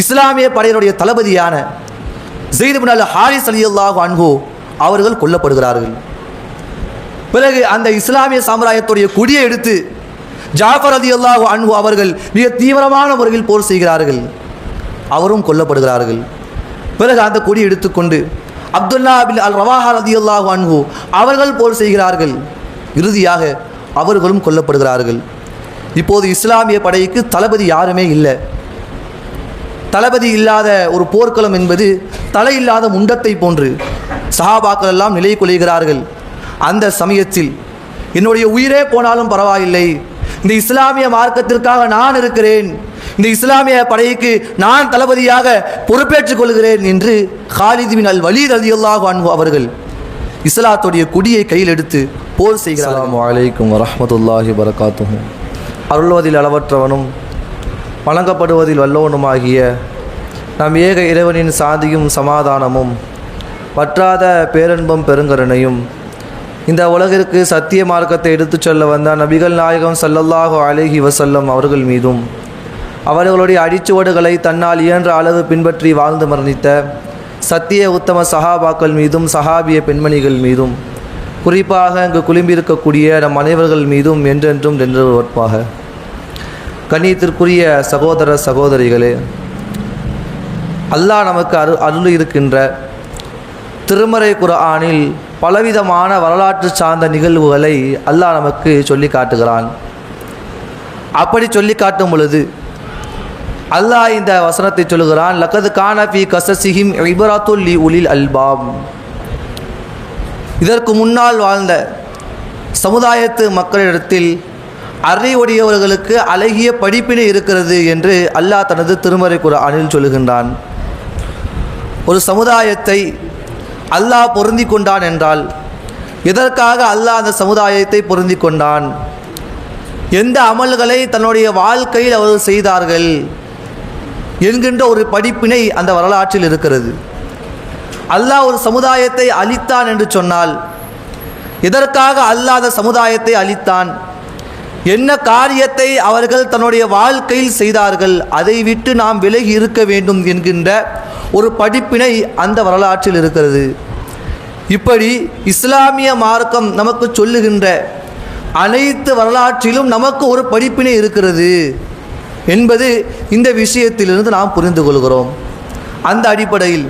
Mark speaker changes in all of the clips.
Speaker 1: இஸ்லாமிய படையினுடைய தளபதியான ஜெயித் பின் அல் ஹாரிஸ் அலியல்லாஹு அன்ஹு அவர்கள் கொல்லப்படுகிறார்கள். பிறகு அந்த இஸ்லாமிய சாம்ராஜ்யத்துடைய கொடியை எடுத்து ஜாஃபர் அலி அல்லாஹு அன்பு அவர்கள் மிக தீவிரமான முறையில் போர் செய்கிறார்கள். அவரும் கொல்லப்படுகிறார்கள். பிறகு அந்த கொடி எடுத்துக்கொண்டு அப்துல்லா பின் அல் ரவாஹா அலி அல்லாஹு அன்பு அவர்கள் போர் செய்கிறார்கள். இறுதியாக அவர்களும் கொல்லப்படுகிறார்கள். இப்போது இஸ்லாமிய படைக்கு தளபதி யாருமே இல்லை. தளபதி இல்லாத ஒரு போர்க்களம் என்பது தலையில்லாத முண்டத்தை போன்று சஹாபாக்கள் எல்லாம் நிலை கொள்கிறார்கள். அந்த சமயத்தில் என்னுடைய உயிரே போனாலும் பரவாயில்லை. இந்த இஸ்லாமிய மார்க்கத்திற்காக நான் இருக்கிறேன். இந்த இஸ்லாமிய படைக்கு நான் தளபதியாக பொறுப்பேற்றுக் கொள்கிறேன் என்று ஹாலித் பின் அல் வலீத் ரலியல்லாஹு அவர்கள் இஸ்லாத்துடைய குடியை கையில் எடுத்து போர் செய்கிறார்கள்.
Speaker 2: அஸ்ஸலாமு அலைக்கும் அருள்வதில் அளவற்றவனும் வணங்கப்படுவதில் வல்லவனுமாகிய நம் ஏக இறைவனின் சாந்தியும் சமாதானமும் வற்றாத பேரன்பும் பெருங்கருணையும் இந்த உலகிற்கு சத்திய மார்க்கத்தை எடுத்துச் சொல்ல வந்த நபிகள் நாயகம் சல்லல்லாஹு அலைஹி வசல்லம் அவர்கள் மீதும் அவர்களுடைய அடிச்சுவடுகளை தன்னால் இயன்ற அளவு பின்பற்றி வாழ்ந்து மரணித்த சத்திய உத்தம சஹாபாக்கள் மீதும் சஹாபிய பெண்மணிகள் மீதும் குறிப்பாக இங்கு குளிம்பிருக்கக்கூடிய நம் அனைவர்கள் மீதும் என்றென்றும் நின்று வற்பாக கண்ணியத்திற்குரிய சகோதர சகோதரிகளே அல்லாஹ் நமக்கு அரு அருள் இருக்கின்ற திருமறை குரானில் பலவிதமான வரலாற்று சார்ந்த நிகழ்வுகளை அல்லாஹ் நமக்கு சொல்லி காட்டுகிறான். அப்படி சொல்லி காட்டும் பொழுது அல்லாஹ் இந்த வசனத்தை சொல்லுகிறான் லக்கது கானபி கசசிஹிம் இபராத்துல் லி உலில் அல்பாம். இதற்கு முன்னால் வாழ்ந்த சமுதாயத்து மக்களிடத்தில் அறிவுடையவர்களுக்கு அழகிய படிப்பினை இருக்கிறது என்று அல்லாஹ் தனது திருமறை குர்ஆனில் சொல்லுகின்றான். ஒரு சமுதாயத்தை அல்லாஹ் பொருந்தி கொண்டான் என்றால் எதற்காக அல்லாஹ் அந்த சமுதாயத்தை பொருந்தி கொண்டான்? எந்த அமல்களை தன்னுடைய வாழ்க்கையில் அவர்கள் செய்தார்கள்? என்கின்ற ஒரு படிப்பினை அந்த வரலாற்றில் இருக்கிறது. அல்லாஹ் ஒரு சமுதாயத்தை அழித்தான் என்று சொன்னால் எதற்காக அல்லாஹ் சமுதாயத்தை அழித்தான்? என்ன காரியத்தை அவர்கள் தன்னுடைய வாழ்க்கையில் செய்தார்கள் அதை விட்டு நாம் விலகி இருக்க வேண்டும் என்கின்ற ஒரு படிப்பினை அந்த வரலாற்றில் இருக்கிறது. இப்படி இஸ்லாமிய மார்க்கம் நமக்கு சொல்லுகின்ற அனைத்து வரலாற்றிலும் நமக்கு ஒரு படிப்பினை இருக்கிறது என்பது இந்த விஷயத்திலிருந்து நாம் புரிந்து கொள்கிறோம். அந்த அடிப்படையில்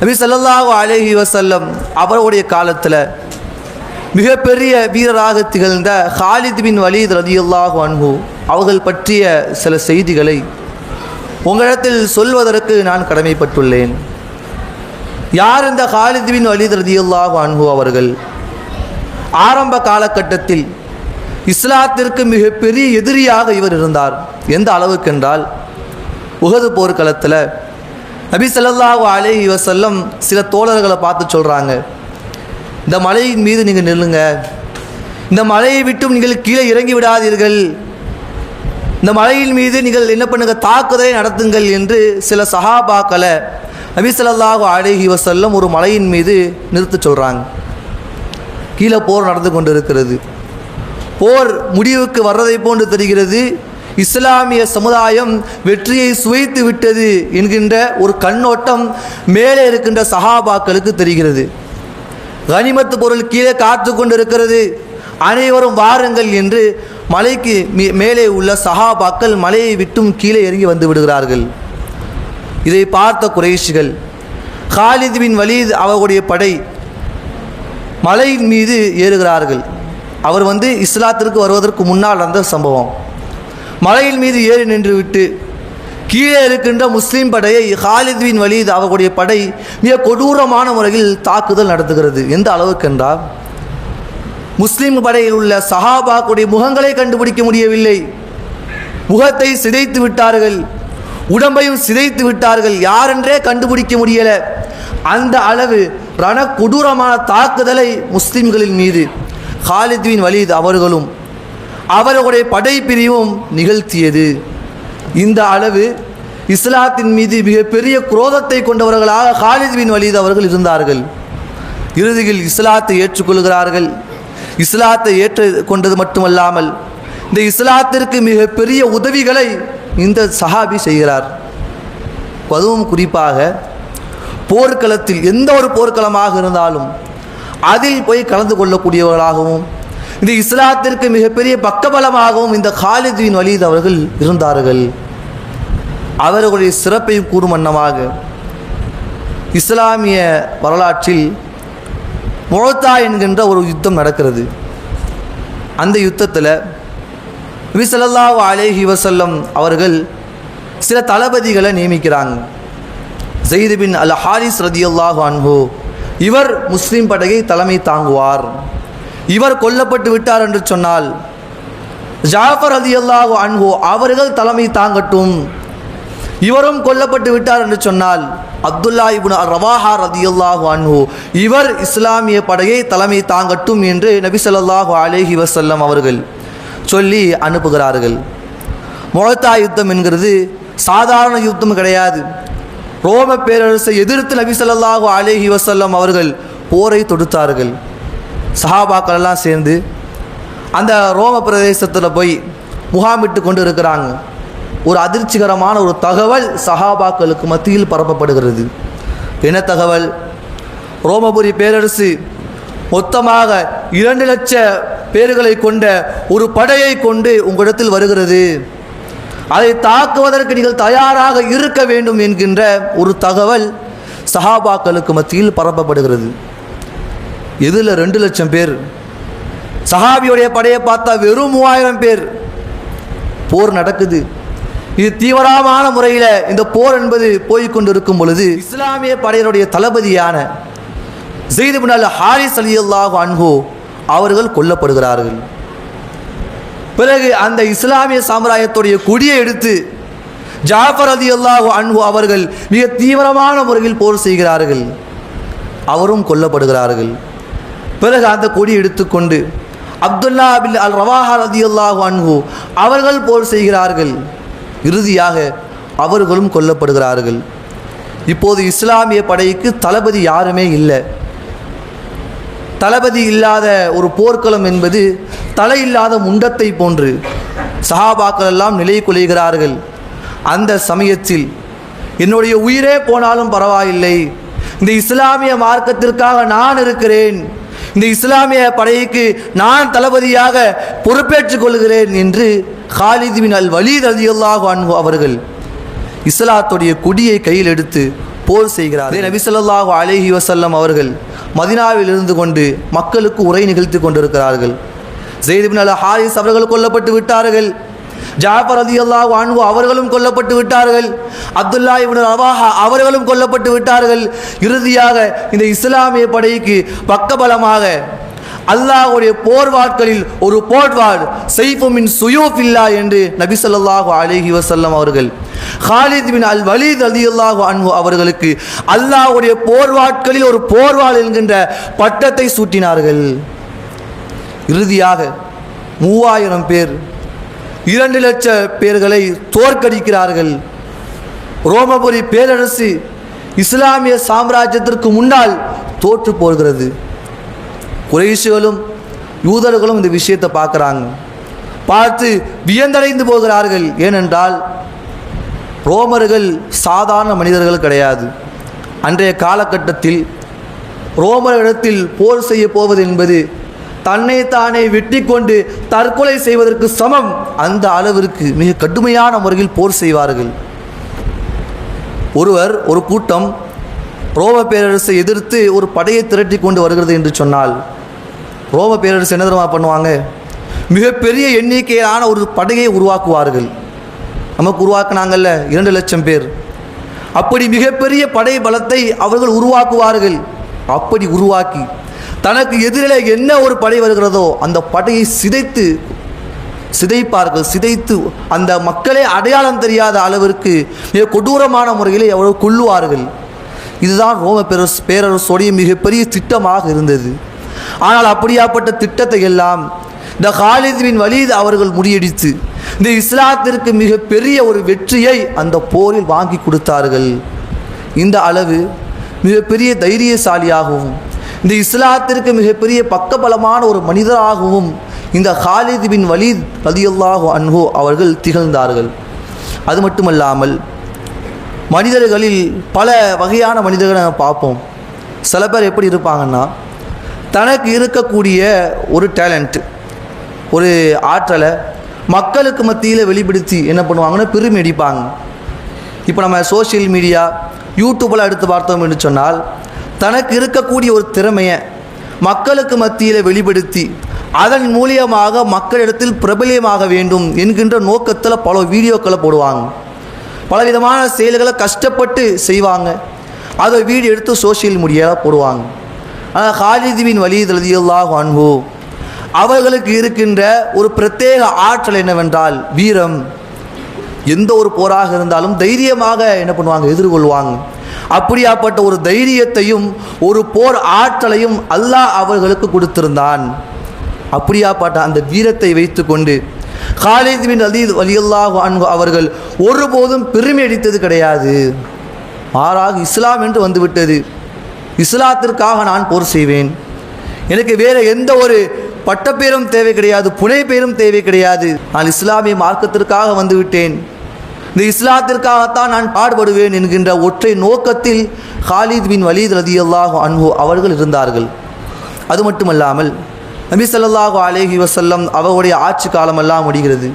Speaker 2: நபி சல்லாஹூ அலஹி வசல்லம் அவருடைய காலத்தில் மிகப்பெரிய வீரராக திகழ்ந்த ஹாலித் பின் வலீத் ரதியுல்லாஹு அன்பு அவர்கள் பற்றிய சில செய்திகளை உங்களிடத்தில் சொல்வதற்கு நான் கடமைப்பட்டுள்ளேன். யார் இந்த ஹாலித் பின் வலீத் ரதியுல்லாஹு அன்பு அவர்கள்? ஆரம்ப காலகட்டத்தில் இஸ்லாத்திற்கு மிகப்பெரிய எதிரியாக இவர் இருந்தார். எந்த அளவுக்கென்றால் உகது போர்க்களத்தில் நபி ஸல்லல்லாஹு இவர் செல்லம் சில தோழர்களை பார்த்து சொல்கிறாங்க இந்த மலையின் மீது நீங்கள் நில்லுங்க. இந்த மலையை விட்டும் நீங்கள் கீழே இறங்கி விடாதீர்கள். இந்த மலையின் மீது நீங்கள் என்ன பண்ணுங்க? தாக்குதலை நடத்துங்கள் என்று சில சஹாபாக்களை நபிசல்லாஹு அழகி வசல்லம் ஒரு மலையின் மீது நிறுத்த சொல்கிறாங்க கீழே போர் நடந்து கொண்டிருக்கிறது. போர் முடிவுக்கு வர்றதை போன்று தெரிகிறது. இஸ்லாமிய சமுதாயம் வெற்றியை சுவைத்து விட்டது என்கின்ற ஒரு கண்ணோட்டம் மேலே இருக்கின்ற சஹாபாக்களுக்கு தெரிகிறது. கனிமத்து பொருள் கீழே காத்து கொண்டிருக்கிறது. அனைவரும் வாருங்கள் என்று மலைக்கு மே- மேலே உள்ள சஹாபாக்கள் மலையை விட்டும் கீழே இறங்கி வந்து விடுகிறார்கள். இதை பார்த்த குறைஷிகள் ஹாலித் பின் வலீத் அவர்களுடைய படை மலையின் மீது ஏறுகிறார்கள். அவர் வந்து இஸ்லாத்திற்கு வருவதற்கு முன்னால் நடந்த சம்பவம். மலையின் மீது ஏறி நின்று விட்டு கீழே இருக்கின்ற முஸ்லீம் படையை ஹாலித் பின் வலீத் அவர்களுடைய படை மிக கொடூரமான முறையில் தாக்குதல் நடத்துகிறது. எந்த அளவுக்கு என்றால் முஸ்லீம் படையில் உள்ள சஹாபாக்குடைய முகங்களை கண்டுபிடிக்க முடியவில்லை. முகத்தை சிதைத்து விட்டார்கள். உடம்பையும் சிதைத்து விட்டார்கள். யாரென்றே கண்டுபிடிக்க முடியல. அந்த அளவு ரண கொடூரமான தாக்குதலை முஸ்லிம்களின் மீது ஹாலித்வின் வலீத் அவர்களும் அவர்களுடைய படைப்பிரிவும் நிகழ்த்தியது. இந்த அளவு இஸ்லாத்தின் மீது மிகப்பெரிய குரோதத்தை கொண்டவர்களாக ஹாலித் பின் வலீத் அவர்கள் இருந்தார்கள். இறுதியில் இஸ்லாத்தை ஏற்றுக்கொள்கிறார்கள். இஸ்லாத்தை ஏற்று கொண்டது மட்டுமல்லாமல் இந்த இஸ்லாத்திற்கு மிகப்பெரிய உதவிகளை இந்த சஹாபி செய்கிறார். அதுவும் குறிப்பாக போர்க்களத்தில் எந்த ஒரு போர்க்களமாக இருந்தாலும் அதில் போய் கலந்து கொள்ளக்கூடியவர்களாகவும் இந்த இஸ்லாத்திற்கு மிகப்பெரிய பக்கபலமாகவும் இந்த காலித் பின் வலீத் அவர்கள் இருந்தார்கள். அவர்களுடைய சிறப்பை கூறும் வண்ணமாக இஸ்லாமிய வரலாற்றில் முழத்தா என்கின்ற ஒரு யுத்தம் நடக்கிறது. அந்த யுத்தத்தில் நபி அலேஹி வசல்லம் அவர்கள் சில தளபதிகளை நியமிக்கிறாங்க. ஜெயிது பின் அல் ஹாரிஸ் ரதியல்லாஹு அன்ஹு இவர் முஸ்லீம் படையை தலைமை தாங்குவார். இவர் கொல்லப்பட்டு விட்டார் என்று சொன்னால் ஜாஃபர் ரதியல்லாஹு அன்ஹு அவர்கள் தலைமை தாங்கட்டும். இவரும் கொல்லப்பட்டு விட்டார் என்று சொன்னால் அப்துல்லா இபுன் ரவாஹா ரதியல்லாஹு அன்ஹு இவர் இஸ்லாமிய படையை தலைமை தாங்கட்டும் என்று நபி சொல்லாஹு அலேஹி வசல்லம் அவர்கள் சொல்லி அனுப்புகிறார்கள். முழத்தா யுத்தம் என்கிறது சாதாரண யுத்தம் கிடையாது. ரோம பேரரசை எதிர்த்து நபி சொல்லாஹு அலேஹி வசல்லம் அவர்கள் போரை தொடுத்தார்கள். சஹாபாக்கள் எல்லாம் சேர்ந்து அந்த ரோம பிரதேசத்தில் போய் முகாமிட்டு கொண்டு இருக்கிறாங்க ஒரு அதிர்ச்சிகரமான ஒரு தகவல் சஹாபாக்களுக்கு மத்தியில் பரப்பப்படுகிறது. என்ன தகவல்? ரோமபுரி பேரரசு மொத்தமாக இரண்டு லட்ச பேர்களை கொண்ட ஒரு படையை கொண்டு உங்களிடத்தில் வருகிறது. அதை தாக்குவதற்கு நீங்கள் தயாராக இருக்க வேண்டும் என்கின்ற ஒரு தகவல் சஹாபாக்களுக்கு மத்தியில் பரப்பப்படுகிறது. இதில் ரெண்டு லட்சம் பேர்? சஹாபியுடைய படையை பார்த்தா வெறும் மூவாயிரம் பேர். போர் நடக்குது. இது தீவிரமான முறையில் இந்த போர் என்பது போய்கொண்டிருக்கும் பொழுது இஸ்லாமிய படையினுடைய தளபதியான ஜெயித் பின் அல் ஹாரிஸ் அலியல்லாஹு அன்ஹோ அவர்கள் கொல்லப்படுகிறார்கள். பிறகு அந்த இஸ்லாமிய சாம்ராஜ்யத்துடைய கொடியை எடுத்து ஜாஃபர் அலி அல்லாஹ் அன்ஹு அவர்கள் மிக தீவிரமான முறையில் போர் செய்கிறார்கள். அவரும் கொல்லப்படுகிறார்கள். பிறகு அந்த கொடி எடுத்துக்கொண்டு அப்துல்லா பில் அல் ரவாஹா ரதியுல்லாஹு அன்ஹு அவர்கள் போர் செய்கிறார்கள். இறுதியாக அவர்களும் கொல்லப்படுகிறார்கள். இப்போது இஸ்லாமிய படைக்கு தளபதி யாருமே இல்லை. தளபதி இல்லாத ஒரு போர்க்களம் என்பது தலை இல்லாத முண்டத்தை போன்று சஹாபாக்கள் எல்லாம் நிலை குலைகிறார்கள் அந்த சமயத்தில் என்னுடைய உயிரே போனாலும் பரவாயில்லை. இந்த இஸ்லாமிய மார்க்கத்திற்காக நான் இருக்கிறேன். இந்த இஸ்லாமிய படைக்கு நான் தளபதியாக பொறுப்பேற்றுக் கொள்கிறேன் என்று ஹாலித் பின் அல் வலீத் ரலியல்லாஹு அவர்கள் இஸ்லாத்துடைய கொடியை கையில் எடுத்து போர் செய்கிறார். நபி ஸல்லல்லாஹு அலைஹி வசல்லம் அவர்கள் மதினாவில் இருந்து கொண்டு மக்களுக்கு உரை நிகழ்த்தி கொண்டிருக்கிறார்கள். ஜெயிதிபின் அல் ஹாரிஸ் அவர்கள் கொல்லப்பட்டு விட்டார்கள். ஜாஃபர் அல்லா அன்ஹு அவர்களும் கொல்லப்பட்டு விட்டார்கள். அப்துல்லா இப்னு அவாஹா அவர்களும் கொல்லப்பட்டு விட்டார்கள். இறுதியாக இந்த இஸ்லாமிய படைக்கு பக்கபலமாக அல்லாஹ்வுடைய போர்வாட்களில் ஒரு போர்வாள் செய்ஃபு மின் சுயூஃபில்லா என்று நபி சொல்லாஹு அலைஹி வசல்லம் அவர்கள் ஹாலித் பின் அல் வலீத் ரலியல்லாஹு அன்பு அவர்களுக்கு அல்லாஹ்வுடைய போர்வாட்களில் ஒரு போர்வாள் என்கின்ற பட்டத்தை சூட்டினார்கள். இறுதியாக மூவாயிரம் பேர் இரண்டு லட்ச பேர்களை தோற்கடிக்கிறார்கள். ரோமபுரி பேரரசு இஸ்லாமிய சாம்ராஜ்யத்திற்கு முன்னால் தோற்று போகிறது. குறைஷிகளும் யூதர்களும் இந்த விஷயத்தை பார்க்குறாங்க. பார்த்து வியந்தடைந்து போகிறார்கள். ஏனென்றால் ரோமர்கள் சாதாரண மனிதர்கள் கிடையாது. அன்றைய காலகட்டத்தில் ரோமரிடத்தில் போர் செய்ய போவது என்பது தன்னைத்தானே வெட்டி கொண்டு தற்கொலை செய்வதற்கு சமம். அந்த அளவிற்கு மிக கடுமையான முறையில் போர் செய்வார்கள். ஒருவர் ஒரு கூட்டம் ரோம பேரரசை எதிர்த்து ஒரு படையை திரட்டி கொண்டு வருகிறது என்று சொன்னால் ரோம பேரரசு என்ன தெரியுமா பண்ணுவாங்க? மிகப்பெரிய எண்ணிக்கையிலான ஒரு படையை உருவாக்குவார்கள். நமக்கு உருவாக்குனாங்கல்ல இரண்டு லட்சம் பேர். அப்படி மிகப்பெரிய படை பலத்தை அவர்கள் உருவாக்குவார்கள். அப்படி உருவாக்கி தனக்கு எதிரில் என்ன ஒரு படை வருகிறதோ அந்த படையை சிதைத்து சிதைப்பார்கள் சிதைத்து அந்த மக்களே அடையாளம் தெரியாத அளவிற்கு மிக கொடூரமான முறையில் எவ்வளவு கொள்ளுவார்கள் இதுதான் ரோம பேரரசு பேரரசோடைய மிகப்பெரிய திட்டமாக இருந்தது. ஆனால் அப்படியாப்பட்ட திட்டத்தை எல்லாம் இந்த ஹாலித் பின் வலீத் அவர்கள் முறியடித்து இந்த இஸ்லாத்திற்கு மிகப்பெரிய ஒரு வெற்றியை அந்த போரில் வாங்கி கொடுத்தார்கள். இந்த அளவு மிகப்பெரிய தைரியசாலியாகவும் இந்த இஸ்லாத்திற்கு மிகப்பெரிய பக்கபலமான ஒரு மனிதராகவும் இந்த ஹாலித் பின் வலீத் ரலியல்லாஹு அன்ஹு அவர்கள் திகழ்ந்தார்கள். அது மட்டுமல்லாமல் மனிதர்களில் பல வகையான மனிதர்களை நம்ம பார்ப்போம். சில பேர் எப்படி இருப்பாங்கன்னா தனக்கு இருக்கக்கூடிய ஒரு டேலண்ட் ஒரு ஆற்றலை மக்களுக்கு மத்தியில் வெளிப்படுத்தி என்ன பண்ணுவாங்கன்னா பெருமை அடிப்பாங்க. இப்போ நம்ம சோஷியல் மீடியா யூடியூப்பில் எடுத்து பார்த்தோம் என்று சொன்னால் தனக்கு இருக்கக்கூடிய ஒரு திறமையை மக்களுக்கு மத்தியில் வெளிப்படுத்தி அதன் மூலியமாக மக்களிடத்தில் பிரபலியமாக வேண்டும் என்கின்ற நோக்கத்தில் பல வீடியோக்களை போடுவாங்க. பலவிதமான செயல்களை கஷ்டப்பட்டு செய்வாங்க. அதை வீடியோ எடுத்து சோஷியல் மீடியாவில் போடுவாங்க. ஆனால் ஹாலிதுவின் வலி ரலியல்லாஹு அவர்களுக்கு இருக்கின்ற ஒரு பிரத்யேக ஆற்றல் என்னவென்றால் வீரம். எந்த ஒரு போராக இருந்தாலும் தைரியமாக என்ன பண்ணுவாங்க? எதிர்கொள்வாங்க. அப்படியாப்பட்ட ஒரு தைரியத்தையும் ஒரு போர் ஆற்றலையும் அல்லாஹ் அவர்களுக்கு கொடுத்திருந்தான். அப்படியாப்பட்ட அந்த வீரத்தை வைத்துக்கொண்டு காலித் பின் அலீத் வலியல்லாஹு அன்பு அவர்கள் ஒருபோதும் பெருமை அடித்தது கிடையாது. மாறாக இஸ்லாம் என்று வந்துவிட்டது. இஸ்லாத்திற்காக நான் போர் செய்வேன். எனக்கு வேறு எந்த ஒரு பட்டப்பேரும் தேவை கிடையாது புனை பேரும் தேவை கிடையாது. நான் இஸ்லாமிய மார்க்கத்திற்காக வந்துவிட்டேன். இந்த இஸ்லாத்திற்காகத்தான் நான் பாடுபடுவேன் என்கின்ற ஒற்றை நோக்கத்தில் ஹாலித் பின் வலீத் ரதியல்லாஹு அன்பு அவர்கள் இருந்தார்கள். அது மட்டுமல்லாமல் நபி ஸல்லல்லாஹு அலேஹி வசல்லம் அவர்களுடைய ஆட்சி காலமெல்லாம் முடிகிறது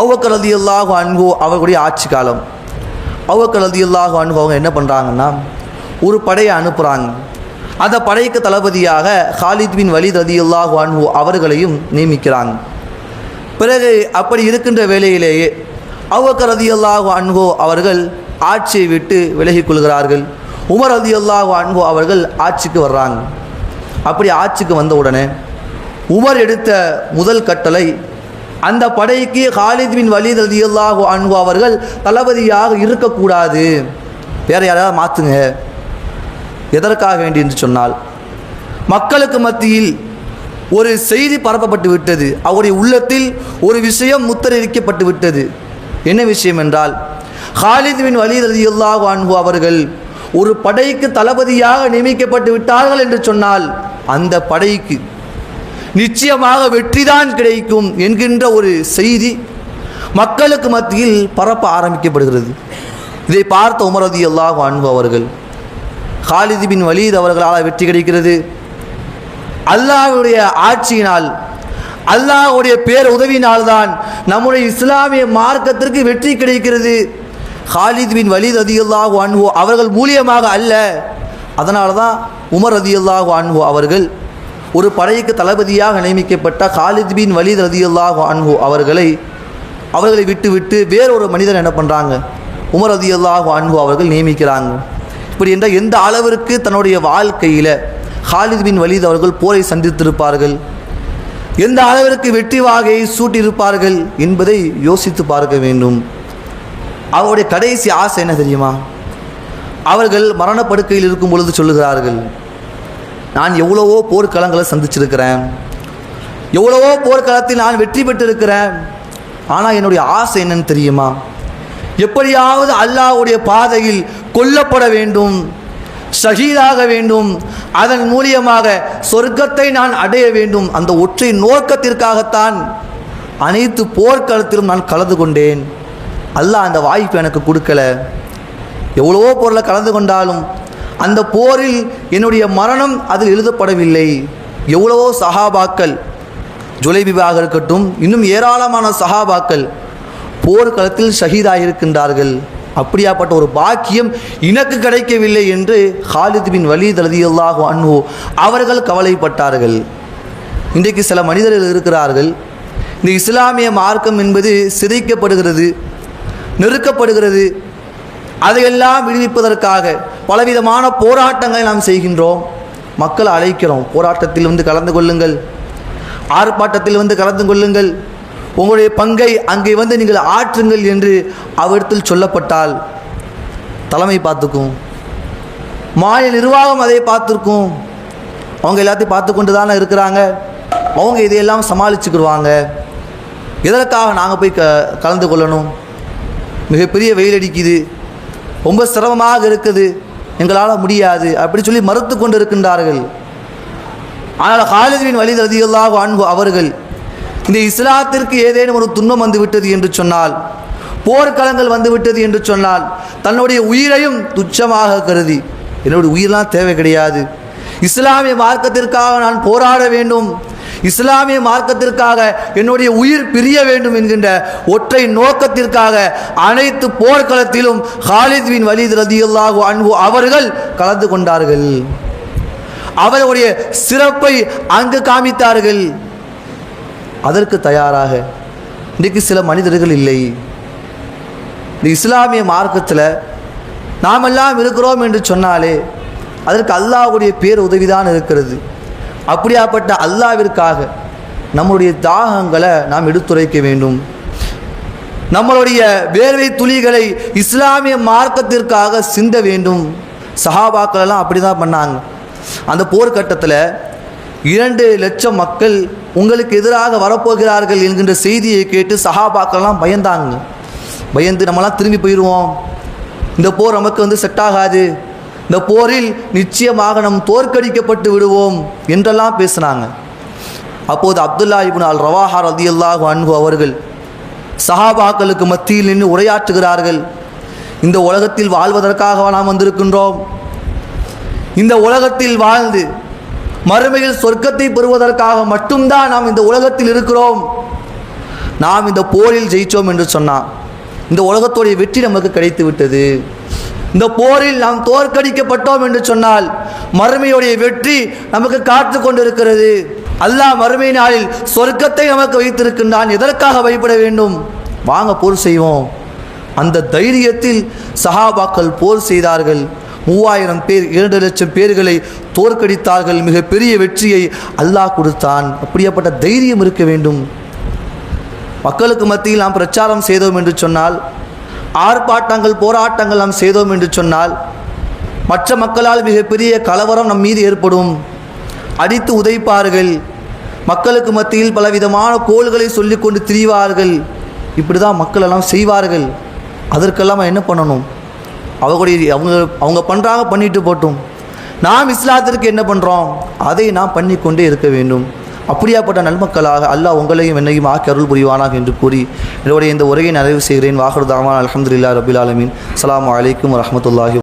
Speaker 2: அவ்வக்கர் ரதியல்லாஹு அன்பு அவர்களுடைய ஆட்சி காலம் அவ்வக்கர் ரதியல்லாஹு அன்பு அவங்க என்ன பண்ணுறாங்கன்னா ஒரு படையை அனுப்புகிறாங்க அந்த படைக்கு தளபதியாக ஹாலித் பின் வலீத் ரதியல்லாஹு அன்பு அவர்களையும் நியமிக்கிறாங்க பிறகு அப்படி இருக்கின்ற வேலையிலேயே அவ்வக்கர் ரதியல்லாஹு அன்போ அவர்கள் ஆட்சியை விட்டு விலகிக் கொள்கிறார்கள். உமர் ரதியல்லாஹு அன்போ அவர்கள் ஆட்சிக்கு வர்றாங்க. அப்படி ஆட்சிக்கு வந்த உடனே உமர் எடுத்த முதல் கட்டளை அந்த படைக்கு ஹாலித் பின் வலீத் ரதியல்லாஹு அன்ஹு அவர்கள் தளபதியாக இருக்கக்கூடாது. வேற யாராவது மாற்றுங்க எதற்காக வேண்டி என்று சொன்னால் மக்களுக்கு மத்தியில் ஒரு செய்தி பரப்பப்பட்டு விட்டது. அவருடைய உள்ளத்தில் ஒரு விஷயம் முத்திரைக்கப்பட்டு விட்டது. என்ன விஷயம் என்றால் ஹாலித் பின் வலீத் ரலியல்லாஹு அன்ஹு அவர்கள் ஒரு படைக்கு தளபதியாக நியமிக்கப்பட்டு விட்டார்கள் என்று சொன்னால் அந்த படைக்கு நிச்சயமாக வெற்றிதான் கிடைக்கும் என்கின்ற ஒரு செய்தி மக்களுக்கு மத்தியில் பரப்ப ஆரம்பிக்கப்படுகிறது. இதை பார்த்த உமரதி அல்லாஹ் அன்பு அவர்கள் ஹாலித் பின் வலீத் அவர்களால் வெற்றி கிடைக்கிறது. அல்லாஹுடைய ஆட்சியினால் அல்லாஹ்வுடைய பேர் உதவினால்தான் நம்முடைய இஸ்லாமிய மார்க்கத்திற்கு வெற்றி கிடைக்கிறது. ஹாலித் பின் வலித் அதியுல்லாஹு அன்ஹு அவர்கள் மூலியமாக அல்ல. அதனால தான் உமர் அதியுல்லாஹு அன்ஹு அவர்கள் ஒரு படைக்கு தளபதியாக நியமிக்கப்பட்ட ஹாலித் பின் வலித் ரதியுல்லாஹு அன்ஹு அவர்களை அவர்களை விட்டு விட்டு வேறொரு மனிதர் என்ன பண்ணுறாங்க உமர் ரதியுல்லாஹு அன்ஹு அவர்கள் நியமிக்கிறாங்க. இப்படி என்ற எந்த அளவிற்கு தன்னுடைய வாழ்க்கையில் ஹாலித் பின் வலீத் அவர்கள் போரை சந்தித்திருப்பார்கள்? எந்த அளவிற்கு வெற்றி வாகையை சூட்டியிருப்பார்கள் என்பதை யோசித்து பார்க்க வேண்டும். அவருடைய கடைசி ஆசை என்ன தெரியுமா? அவர்கள் மரணப்படுக்கையில் இருக்கும் பொழுது சொல்லுகிறார்கள் நான் எவ்வளவோ போர்க்களங்களை சந்திச்சிருக்கிறேன். எவ்வளவோ போர்க்களத்தில் நான் வெற்றி பெற்றிருக்கிறேன். ஆனால் என்னுடைய ஆசை என்னன்னு தெரியுமா? எப்படியாவது அல்லாஹ்வுடைய பாதையில் கொல்லப்பட வேண்டும். ஷஹீதாக வேண்டும். அதன் மூலியமாக சொர்க்கத்தை நான் அடைய வேண்டும். அந்த ஒற்றை நோக்கத்திற்காகத்தான் அனைத்து போர்க்களத்திலும் நான் கலந்து கொண்டேன். அல்லாஹ் அந்த வாய்ப்பு எனக்கு கொடுக்கல. எவ்வளவோ பொருளை கலந்து கொண்டாலும் அந்த போரில் என்னுடைய மரணம் அதில் எழுதப்படவில்லை. எவ்வளவோ சஹாபாக்கள் ஜுலைபிபாக இருக்கட்டும் இன்னும் ஏராளமான சஹாபாக்கள் போர்க்களத்தில் ஷஹீதாக இருக்கின்றார்கள் அப்படியாப்பட்ட ஒரு பாக்கியம் எனக்கு கிடைக்கவில்லை என்று ஹாலித் பின் வலீத் ரலியல்லாஹு அன்ஹு அவர்கள் கவலைப்பட்டார்கள். இன்றைக்கு சில மனிதர்கள் இருக்கிறார்கள். இந்த இஸ்லாமிய மார்க்கம் என்பது சிதைக்கப்படுகிறது நெருக்கப்படுகிறது. அதையெல்லாம் விடுவிப்பதற்காக பலவிதமான போராட்டங்களை நாம் செய்கின்றோம். மக்களை அழைக்கிறோம். போராட்டத்தில் வந்து கலந்து கொள்ளுங்கள். ஆர்ப்பாட்டத்தில் வந்து கலந்து கொள்ளுங்கள். உங்களுடைய பங்கை அங்கே வந்து நீங்கள் ஆற்றுங்கள் என்று அவரிடத்தில் சொல்லப்பட்டால் தலைமை பார்த்துக்கும் மாநில நிர்வாகம் அதை பார்த்துருக்கும் அவங்க எல்லாத்தையும் பார்த்து கொண்டு தானே இருக்கிறாங்க. அவங்க இதையெல்லாம் சமாளிச்சுக்கிடுவாங்க. எதற்காக நாங்கள் போய் க கலந்து கொள்ளணும்? மிகப்பெரிய வெயில் அடிக்குது. ரொம்ப சிரமமாக இருக்குது. எங்களால் முடியாது அப்படி சொல்லி மறுத்து கொண்டு இருக்கின்றார்கள் ஆனால் ஹாலிதுவின் வலி அன்பு அவர்கள் இந்த இஸ்லாத்திற்கு ஏதேனும் ஒரு துன்பம் வந்துவிட்டது என்று சொன்னால் போர்க்களங்கள் வந்துவிட்டது என்று சொன்னால் தன்னுடைய உயிரையும் துச்சமாக கருதி என்னுடைய உயிரெலாம் தேவை கிடையாது. இஸ்லாமிய மார்க்கத்திற்காக நான் போராட வேண்டும். இஸ்லாமிய மார்க்கத்திற்காக என்னுடைய உயிர் பிரிய வேண்டும் என்கின்ற ஒற்றை நோக்கத்திற்காக அனைத்து போர்க்களத்திலும் ஹாலித் பின் வலீத் ரதியுல்லாஹு அவர்கள் கலந்து கொண்டார்கள். அவருடைய சிறப்பை அங்கு காமித்தார்கள். அதற்கு தயாராக. இன்றைக்கு சில மனிதர்கள் இல்லை. இந்த இஸ்லாமிய மார்க்கத்தில் நாமெல்லாம் இருக்கிறோம் என்று சொன்னாலே அதற்கு அல்லாஹ்வுடைய பேர் உதவிதான் இருக்கிறது. அப்படியாப்பட்ட அல்லாவிற்காக நம்முடைய தாகங்களை நாம் எடுத்துரைக்க வேண்டும். நம்மளுடைய வேர்வை துளிகளை இஸ்லாமிய மார்க்கத்திற்காக சிந்த வேண்டும். சஹாபாக்களெல்லாம் அப்படி தான் பண்ணாங்க. அந்த போர்க்கட்டத்தில் இரண்டு லட்சம் மக்கள் உங்களுக்கு எதிராக வரப்போகிறார்கள் என்கின்ற செய்தியை கேட்டு சஹாபாக்கள்லாம் பயந்தாங்க. பயந்து நம்மலாம் திரும்பி போயிடுவோம் இந்த போர் நமக்கு வந்து செட் ஆகாது. இந்த போரில் நிச்சயமாக நம் தோற்கடிக்கப்பட்டு விடுவோம் என்றெல்லாம் பேசினாங்க. அப்போது அப்துல்லா இப்னு அல் அதி ரதியல்லாஹு அன்பு அவர்கள் சஹாபாக்களுக்கு மத்தியில் நின்று உரையாற்றுகிறார்கள். இந்த உலகத்தில் வாழ்வதற்காக நாம் வந்திருக்கின்றோம்? இந்த உலகத்தில் வாழ்ந்து மறுமையில் சொர்க்கத்தை பெறுவதற்காக மட்டும்தான் நாம் இந்த உலகத்தில் இருக்கிறோம். நாம் இந்த போரில் ஜெயித்தோம் என்று சொன்னான் இந்த உலகத்துடைய வெற்றி நமக்கு கிடைத்து விட்டது இந்த போரில் நாம் தோற்கடிக்கப்பட்டோம் என்று சொன்னால் மறுமையுடைய வெற்றி நமக்கு காத்து கொண்டிருக்கிறது. அல்லாஹ் மறுமை நாளில் சொர்க்கத்தை நமக்கு வைத்திருக்கின்றான். எதற்காக வழிபட வேண்டும்? வாங்க போர் செய்வோம். அந்த தைரியத்தில் சஹாபாக்கள் போர் செய்தார்கள். மூவாயிரம் பேர் இரண்டு லட்சம் பேர்களை தோற்கடித்தார்கள். மிகப்பெரிய வெற்றியை அல்லாஹ் கொடுத்தான். அப்படியாப்பட்ட தைரியம் இருக்க வேண்டும். மக்களுக்கு மத்தியில் நாம் பிரச்சாரம் செய்தோம் என்று சொன்னால் ஆர்ப்பாட்டங்கள் போராட்டங்கள் நாம் செய்தோம் என்று சொன்னால் மற்ற மக்களால் மிகப்பெரிய கலவரம் நம் மீது ஏற்படும். அடித்து உதைப்பார்கள். மக்களுக்கு மத்தியில் பலவிதமான கோள்களை சொல்லிக்கொண்டு திரிவார்கள். இப்படி தான் மக்கள் எல்லாம் செய்வார்கள். அதற்கெல்லாம் என்ன பண்ணணும்? அவங்களுடைய அவங்க அவங்க பண்ணுறாங்க பண்ணிட்டு போட்டும். நாம் இஸ்லாத்திற்கு என்ன பண்ணுறோம் அதை நாம் பண்ணிக்கொண்டே இருக்க வேண்டும். அப்படியாப்பட்ட நன்மக்களாக அல்லாஹ் உங்களையும் என்னையும் ஆக்கி அருள் புரிவானாக என்று கூறி என்னுடைய இந்த உரையை நிறைவு செய்கிறேன். வாகர் தாமான் அலமதுல்லா ரபில் ஆலமின். அலாம் வலைக்கம் வரமத்துல்லாஹி